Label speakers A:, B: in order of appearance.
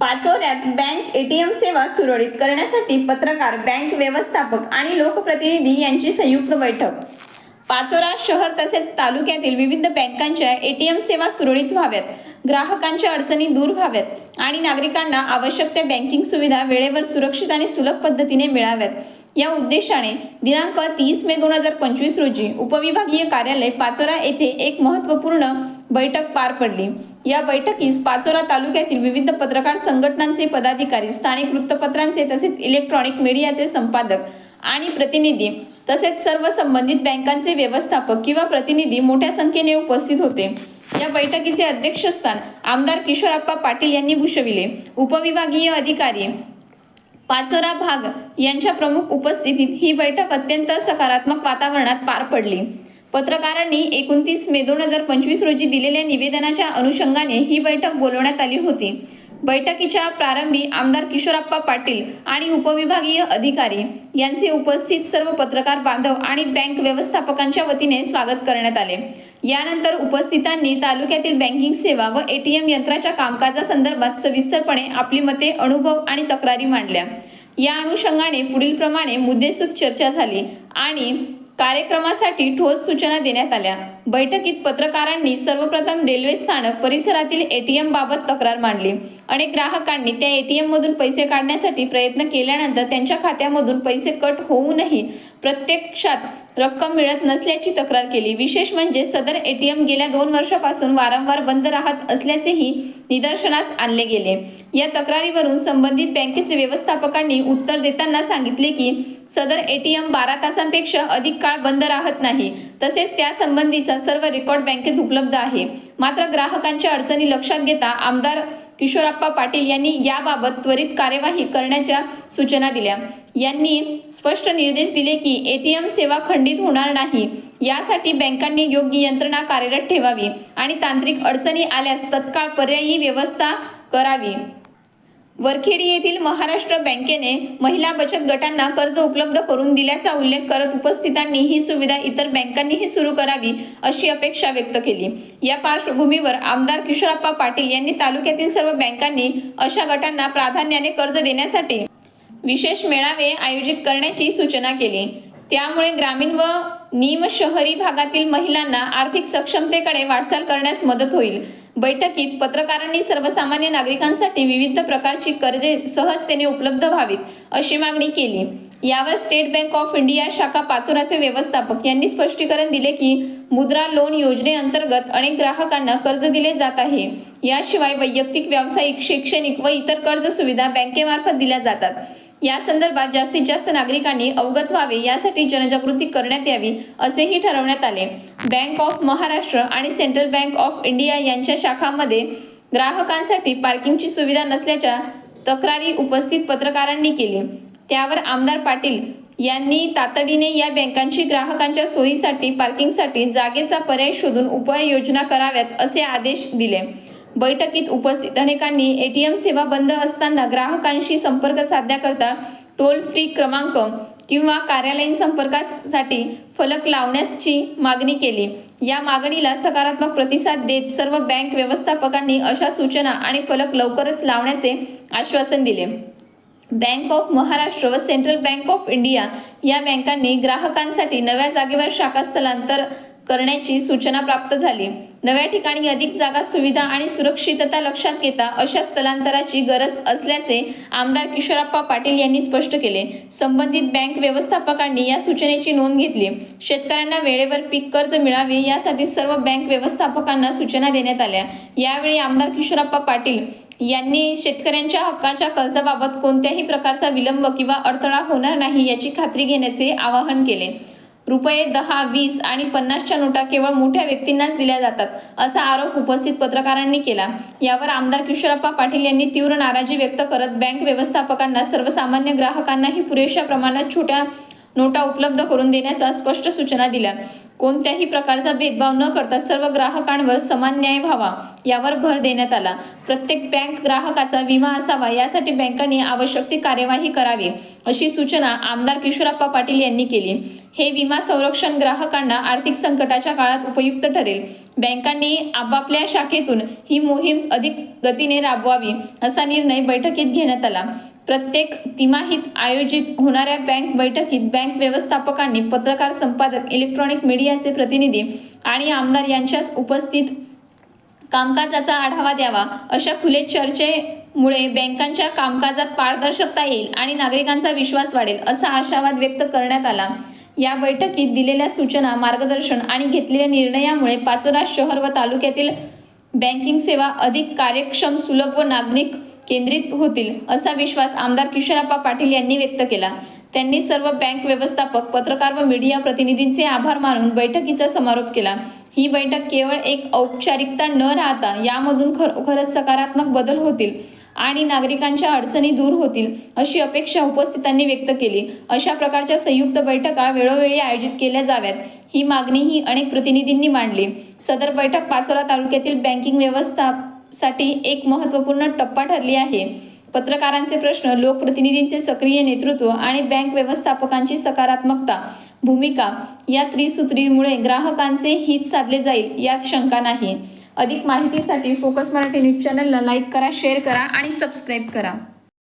A: पाचोऱ्यात bank ATM सेवा सुरळीत करण्यासाठी पत्रकार बँक व्यवस्थापक आणि लोकप्रतिनिधी यांची संयुक्त बैठक. पाचोरा शहर तसेच तालुक्यातील विविध बँकांच्या एटीएम सेवा सुरळीत व्हाव्यात ग्राहकांच्या अडचणी दूर व्हाव्यात आणि नागरिकांना आवश्यक त्या बँकिंग सुविधा वेळेवर सुरक्षित आणि सुलभ पद्धतीने मिळाव्यात. या उद्देशाने दिनांक तीस मे दोन हजार पंचवीस रोजी उपविभागीय कार्यालय पाचोरा येथे एक महत्त्वपूर्ण बैठक पार पडली. या बैठकीस पाचोरा तालुक्यातील विविध पत्रकार संघटनांचे पदाधिकारी स्थानिक वृत्तपत्रांचे तसेच इलेक्ट्रॉनिक मीडियाचे संपादक आणि प्रतिनिधी तसेच सर्व संबंधित बँकांचे व्यवस्थापक किंवा प्रतिनिधी मोठ्या संख्येने उपस्थित होते. या बैठकीचे अध्यक्षस्थान आमदार किशोरप्पा पाटील यांनी भूषविले. उपविभागीय अधिकारी पाचोरा भाग यांच्या प्रमुख उपस्थितीत ही बैठक अत्यंत सकारात्मक वातावरणात पार पडली. पत्रकारांनी एकोणतीस मे दोन हजार पंचवीस रोजी दिलेल्या निवेदनाच्या अनुषंगाने ही बैठक बोलवण्यात आली होती. बैठकीच्या प्रारंभी आमदार किशोरप्पा पाटील आणि उपविभागीय अधिकारी यांचे उपस्थित सर्व पत्रकार बांधव आणि बँक व्यवस्थापकांच्या वतीने स्वागत करण्यात आले. यानंतर उपस्थितांनी तालुक्यातील बँकिंग सेवा व एटीएम यंत्राच्या कामकाजासंदर्भात सविस्तरपणे आपली मते अनुभव आणि तक्रारी मांडल्या. या अनुषंगाने पुढील प्रमाणे मुद्देसूद चर्चा झाली आणि कार्यक्रमासाठी ठोस सूचना देण्यात आल्या. बैठकीत पत्रकारांनी सर्वप्रथम रेल्वे स्थानक परिसरातील एटीएम बाबत तक्रार मांडली अनेक ग्राहकांनी त्या एटीएम मधून पैसे काढण्यासाठी प्रयत्न केल्यानंतर त्यांच्या खात्यामधून पैसे कट होऊनही प्रत्यक्षात रक्कम मिळत नसल्याची तक्रार केली. विशेष म्हणजे सदर एटीएम गेल्या दोन वर्षापासून वारंवार बंद राहत असल्याचेही निदर्शनास आणले गेले. या तक्रारीवरून संबंधित बँकेचे व्यवस्थापकांनी उत्तर देताना सांगितले की सदर एटीएम बारा तासांपेक्षा अधिक काळ बंद राहत नाही. तसेच त्यासंबंधीचा सर्व रेकॉर्ड बँकेत उपलब्ध आहे. मात्र ग्राहकांच्या अडचणी लक्षात घेता आमदार किशोरप्पा पाटील यांनी याबाबत त्वरित कार्यवाही करण्याच्या सूचना दिल्या. यांनी स्पष्ट निर्देश दिले की एटीएम सेवा खंडित होणार नाही. यासाठी बँकांनी योग्य यंत्रणा कार्यरत ठेवावी आणि तांत्रिक अडचणी आल्यास तत्काळ पर्यायी व्यवस्था करावी. वरखेडी येथील महाराष्ट्र बँकेने महिला बचत गटांना कर्ज उपलब्ध करून दिल्याचा उल्लेख करत उपस्थितांनी ही सुविधा इतर बँकांनीही सुरू करावी अशी अपेक्षा व्यक्त केली. या पार्श्वभूमीवर आमदार किशोरप्पा पाटील यांनी तालुक्यातील सर्व बँकांनी अशा गटांना प्राधान्याने कर्ज देण्यासाठी विशेष मेळावे आयोजित करण्याची सूचना केली. त्यामुळे ग्रामीण व निम शहरी भागातील महिलांना आर्थिक सक्षमतेकडे वाटचाल करण्यास मदत होईल. बैठकीत पत्रकारांनी सर्वसामान्य नागरिकांसाठी विविध प्रकारची कर्जे सहजतेने उपलब्ध व्हावीत अशी मागणी केली. यावर स्टेट बँक ऑफ इंडिया शाखा पाचोराचे व्यवस्थापक यांनी स्पष्टीकरण दिले की मुद्रा लोन योजनेअंतर्गत अनेक ग्राहकांना कर्ज दिले जात आहे. याशिवाय वैयक्तिक व्यावसायिक शैक्षणिक व इतर कर्ज सुविधा बँकेमार्फत दिल्या जातात. या संदर्भात जास्तीत जास्त नागरिकांनी अवगत व्हावे यासाठी जनजागृती करण्यात यावी असेही ठरवण्यात आले. बँक ऑफ महाराष्ट्र आणि सेंट्रल बँक ऑफ इंडिया यांच्या शाखांमध्ये ग्राहकांसाठी पार्किंगची सुविधा नसल्याच्या तक्रारी उपस्थित पत्रकारांनी केली. त्यावर आमदार पाटील यांनी तातडीने या बँकांची ग्राहकांच्या सोयीसाठी पार्किंगसाठी जागेचा पर्याय शोधून उपाययोजना कराव्यात असे आदेश दिले. बैठकीत उपस्थित अनेकांनी एटीएम सेवा बंद असताना ग्राहकांशी संपर्क साधण्याकरता टोल फ्री क्रमांक किंवा कार्यालयीन संपर्कासाठी फलक लावण्याची मागणी केली. या मागणीला सकारात्मक प्रतिसाद देत सर्व बँक व्यवस्थापकांनी अशा सूचना आणि फलक लवकरच लावण्याचे आश्वासन दिले. बँक ऑफ महाराष्ट्र व सेंट्रल बँक ऑफ इंडिया या बँकांनी ग्राहकांसाठी नव्या जागेवर शाखा स्थलांतर करण्याची सूचना प्राप्त झाली. नव्या ठिकाणी अधिक जागा सुविधा आणि सुरक्षितता लक्षात घेता अशा स्थलांतराची गरज असल्याचे आमदार किशोरप्पा पाटील यांनी स्पष्ट केले. संबंधित बँक व्यवस्थापकांनी या सूचनेची नोंद घेतली. शेतकऱ्यांना वेळेवर पीक कर्ज मिळावे यासाठी सर्व बँक व्यवस्थापकांना सूचना देण्यात आल्या. यावेळी आमदार किशोरप्पा पाटील यांनी शेतकऱ्यांच्या हक्काच्या कर्जाबाबत कोणत्याही प्रकारचा विलंब किंवा अडथळा होणार नाही याची खात्री घेण्याचे आवाहन केले. रुपये दहा वीस आणि पन्नासच्या नोटा केवळ मोठ्या व्यक्तींनाच दिल्या जातात असा आरोप उपस्थित पत्रकारांनी केला. यावर आमदार किशोरप्पा पाटील यांनी तीव्र नाराजी व्यक्त करत बँक व्यवस्थापकांना सर्वसामान्य ग्राहकांनाही पुरेशा प्रमाणात छोट्या नोटा उपलब्ध करून देण्याच्या स्पष्ट सूचना दिल्या. कोणत्याही प्रकारचा भेदभाव न करता सर्व ग्राहकांवर समान न्याय व्हावा यावर भर देण्यात आला. प्रत्येक बँक ग्राहकाचा विमा असावा यासाठी बँकांनी आवश्यक ती कार्यवाही करावी अशी सूचना आमदार किशोरप्पा पाटील यांनी केली. हे विमा संरक्षण ग्राहकांना आर्थिक संकटाच्या काळात उपयुक्त ठरेल. बँकांनी आपापल्या शाखेतून ही मोहीम अधिक गतीने राबवावी असा निर्णय बैठकीत घेण्यात आला. प्रत्येक तिमाहीत आयोजित होणाऱ्या बँक बैठकीत बँक व्यवस्थापकांनी पत्रकार संपादक इलेक्ट्रॉनिक मीडियाचे प्रतिनिधी आणि आमदार यांच्या उपस्थित कामकाजाचा आढावा द्यावा. अशा खुले चर्चेमुळे बँकांच्या कामकाजात पारदर्शकता येईल आणि नागरिकांचा विश्वास वाढेल असा आशावाद व्यक्त करण्यात आला. या बैठकीत दिलेल्या सूचना मार्गदर्शन आणि घेतलेल्या निर्णयामुळे पाचोरा शहर व तालुक्यातील बँकिंग सेवा अधिक कार्यक्षम सुलभ व नागरिक केंद्रित होतील असा विश्वास आमदार किशोरप्पा पाटील यांनी व्यक्त केला. त्यांनी सर्व बँक व्यवस्थापक पत्रकार व मीडिया प्रतिनिधींचे आभार मानून बैठकीचा समारोप केला. ही बैठक केवळ एक औपचारिकता न राहता यामधून खरोखरच सकारात्मक बदल होतील आणि नागरिकांच्या अडचणी दूर होतील अशी अपेक्षा उपस्थितांनी व्यक्त केली. अशा प्रकारच्या संयुक्त बैठका वेळोवेळी आयोजित केल्या जाव्यात ही मागणीही अनेक प्रतिनिधींनी मांडली. सदर बैठक पाचोरा तालुक्यातील बँकिंग व्यवस्था साठी एक महत्त्वपूर्ण टप्पा ठरली आहे. पत्रकारांचे प्रश्न लोकप्रतिनिधींचे सक्रिय नेतृत्व आणि बँक व्यवस्थापकांची सकारात्मकता भूमिका या त्रिसूत्रीमुळे ग्राहकांचे हित साधले जाईल यात शंका नाही. अधिक माहितीसाठी फोकस मराठी न्यूज चॅनलला लाईक करा शेअर करा आणि सबस्क्राईब करा.